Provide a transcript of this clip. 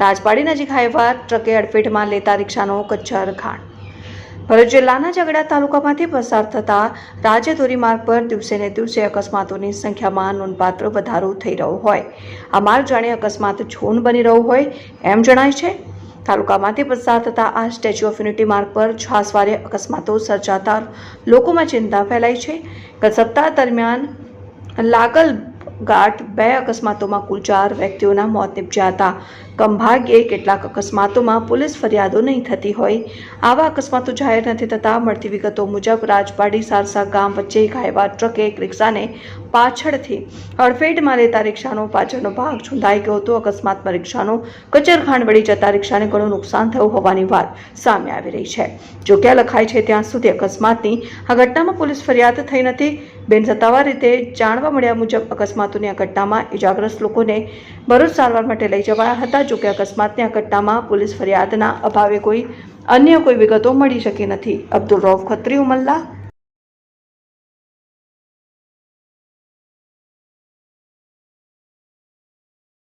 રાજપાડી નજીક હાઈવા ટ્રકે અડફેટમાં લેતા રિક્ષાનો કચ્છર ખાણ. ભરૂચ જિલ્લાના ઝઘડા તાલુકામાંથી પસાર થતા રાજ્ય માર્ગ પર દિવસે ને દિવસે અકસ્માતોની સંખ્યામાં નોંધપાત્ર વધારો થઈ રહ્યો હોય. આ માર્ગ જાણે અકસ્માત છોન બની રહ્યો હોય એમ જણાય છે. તાલુકામાંથી પસાર થતા આ સ્ટેચ્યુ ઓફ યુનિટી માર્ગ પર છાસવારે અકસ્માતો સર્જાતા લોકોમાં ચિંતા ફેલાઈ છે. ગત સપ્તાહ દરમિયાન લાગલ ઘાટ બે અકસ્માતોમાં કુલ ચાર વ્યક્તિઓના મોત નિપજ્યા હતા. કમભાગ્યે કેટલાક અકસ્માતોમાં પોલીસ ફરિયાદો નહીં થતી હોય. આવા અકસ્માતો જાહેર નથી થતા. મળતી વિગતો મુજબ રાજપાડી સારસા ગામ વચ્ચે હાઈવા ટ્રકે એક રિક્ષાને પાછળથી હડફેટમાં લેતા રિક્ષાનો પાછળનો ભાગ છૂંદાઈ ગયો હતો. અકસ્માતમાં રિક્ષાનો કચરખાંડ વળી જતા રિક્ષાને ઘણું નુકસાન થયું હોવાની વાત સામે આવી રહી છે. જો કે લખાય છે, ત્યાં સુધી અકસ્માતની આ ઘટનામાં પોલીસ ફરિયાદ થઈ નથી. બેન સત્તાવાર રીતે જાણવા મળ્યા મુજબ અકસ્માતોની આ ઘટનામાં ઇજાગ્રસ્ત લોકોને ભરૂચ સારવાર માટે લઈ જવાયા હતા. જો કે અકસ્માતની આ ઘટનામાં પોલીસ ફરિયાદના અભાવે કોઈ અન્ય કોઈ વિગતો મળી શકી નથી. અબ્દુલ રૌફ, ખત્રી, ઉમલ્લા